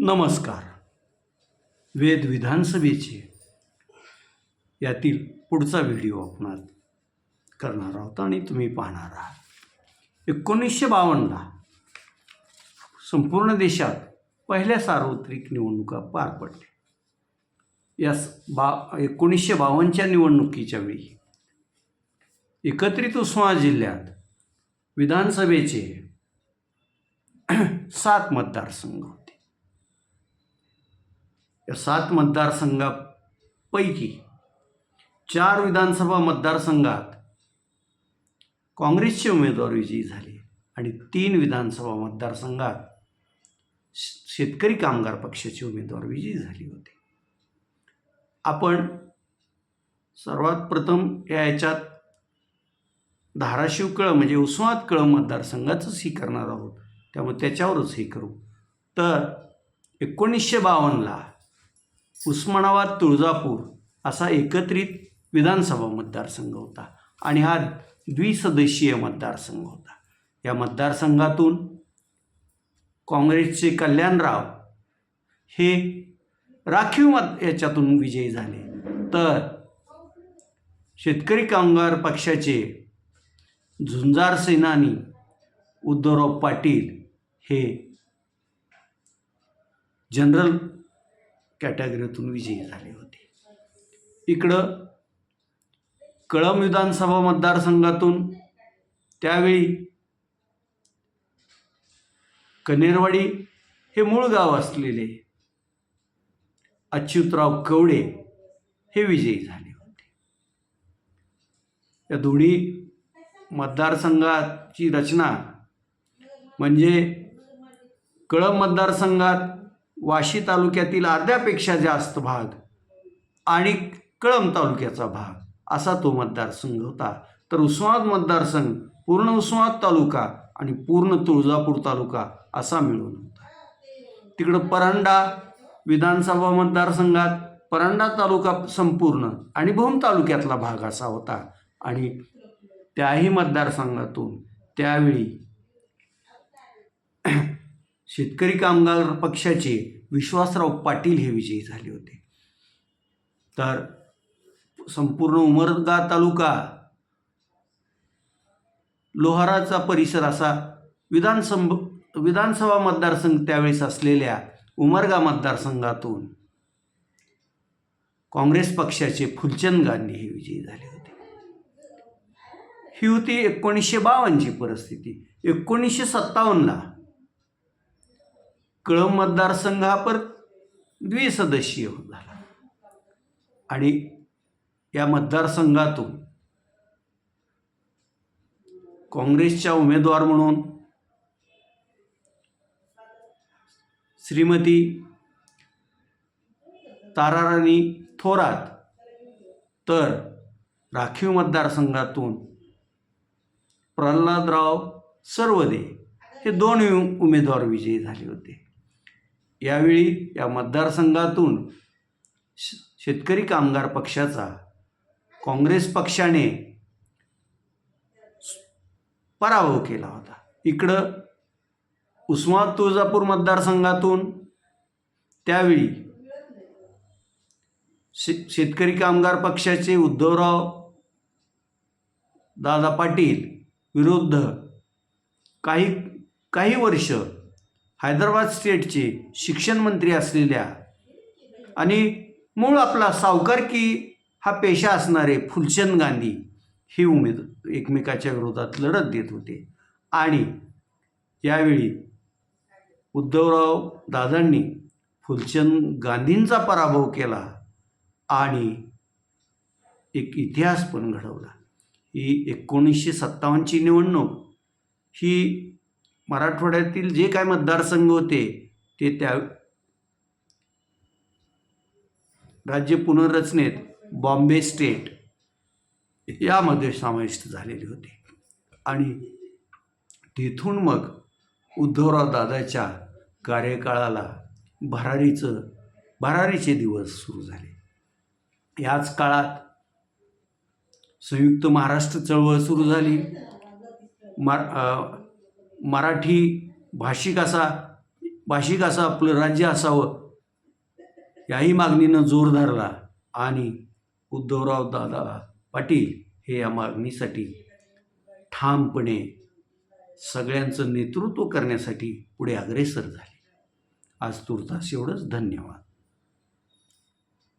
नमस्कार. वेद विधानसभेचे यातील पुढचा व्हिडिओ आपण करणार आहोत आणि तुम्ही पाहणार आहात. एकोणीसशे बावन्नला संपूर्ण देशात पहिल्या सार्वत्रिक निवडणुका पार पडल्या. या बा एकोणीसशे बावन्नच्या निवडणुकीच्या वेळी एकत्रित उस्मानाबाद जिल्ह्यात विधानसभेचे सात मतदारसंघ होते. या सात मतदारसंघापैकी चार विधानसभा मतदारसंघात काँग्रेसचे उमेदवार विजयी झाले आणि तीन विधानसभा मतदारसंघात शेतकरी कामगार पक्षाचे उमेदवार विजयी झाले होते. आपण सर्वात प्रथम या याच्यात धाराशिव कळम म्हणजे उस्माद कळम मतदारसंघाचंच ही करणार आहोत. त्यामुळे त्याच्यावरच हे करू. तर एकोणीसशे बावन्नला उस्मानाबाद तुळजापूर असा एकत्रित विधानसभा मतदारसंघ होता आणि हा द्विसदस्यीय मतदारसंघ होता. या मतदारसंघातून काँग्रेसचे कल्याणराव हे राखीव मत याच्यातून विजयी झाले. तर शेतकरी कामगार पक्षाचे झुंजार सेनानी उद्धवराव पाटील हे जनरल कॅटेगरीतून विजयी झाले होते. इकडं कळम विधानसभा मतदारसंघातून त्यावेळी कनेरवाडी हे मूळ गाव असलेले अच्युतराव कवडे हे विजयी झाले होते. या दोन्ही मतदारसंघाची रचना म्हणजे कळम मतदारसंघात वाशी तालुक्यातील अर्ध्यापेक्षा जास्त भाग आणि कळंब तालुक्याचा भाग असा तो मतदारसंघ होता. तर उस्मानाबाद मतदारसंघ पूर्ण उस्मानाबाद तालुका आणि पूर्ण तुळजापूर तालुका असा मिळून होता. तिकडं परांडा विधानसभा मतदारसंघात परांडा तालुका संपूर्ण आणि भूम तालुक्यातला भाग असा होता. आणि त्याही मतदारसंघातून त्यावेळी शेतकरी कामगार पक्षाचे विश्वासराव पाटील हे विजयी झाले होते. तर संपूर्ण उमरगा तालुका लोहाराचा परिसर असा विधानसंभ विधानसभा मतदारसंघ त्यावेळेस असलेल्या उमरगा मतदारसंघातून काँग्रेस पक्षाचे फुलचंद गांधी हे विजयी झाले होते. ही होती एकोणीसशे बावन्नची परिस्थिती. एकोणीसशे सत्तावन्नला कळंब मतदारसंघ हा परत द्विसदस्यीय झाला. आणि या मतदारसंघातून काँग्रेसच्या उमेदवार म्हणून श्रीमती ताराराणी थोरात तर राखीव मतदारसंघातून प्रल्हादराव सर्वदे हे दोन उमेदवार विजयी झाले होते. यावेळी या मतदारसंघातून श- शेतकरी कामगार पक्षाचा काँग्रेस पक्षाने पराभव केला होता. इकडं उस्मा तुळजापूर मतदारसंघातून त्यावेळी शे शेतकरी कामगार पक्षाचे उद्धवराव दादा पाटील विरुद्ध काही काही वर्ष हैदराबाद स्टेटचे शिक्षण मंत्री असलेल्या आणि मूळ आपला सावकारकी हा पेशा असणारे फुलचंद गांधी ही उमेद एकमेकाच्या विरोधात लढत देत होते. आणि यावेळी उद्धवराव दादांनी फुलचंद गांधींचा पराभव केला आणि एक इतिहास पण घडवला. ही एकोणीसशे सत्तावन्नची निवडणूक ही मराठवाड्यातील जे काय मतदारसंघ होते ते त्या राज्य पुनर्रचनेत बॉम्बे स्टेट यामध्ये समाविष्ट झालेले होते. आणि तिथून मग उद्धवराव दादाच्या कार्यकाळाला भरारीचं भरारीचे दिवस सुरू झाले. याच काळात संयुक्त महाराष्ट्र चळवळ सुरू झाली. मर मराठी भाषिक असा भाषिक असं आपलं राज्य असावं याही मागणीनं जोर धरला आणि उद्धवराव दादा पाटील हे या मागणीसाठी ठामपणे सगळ्यांचं नेतृत्व करण्यासाठी पुढे अग्रेसर झाले. आज तुर्तास एवढंच. धन्यवाद.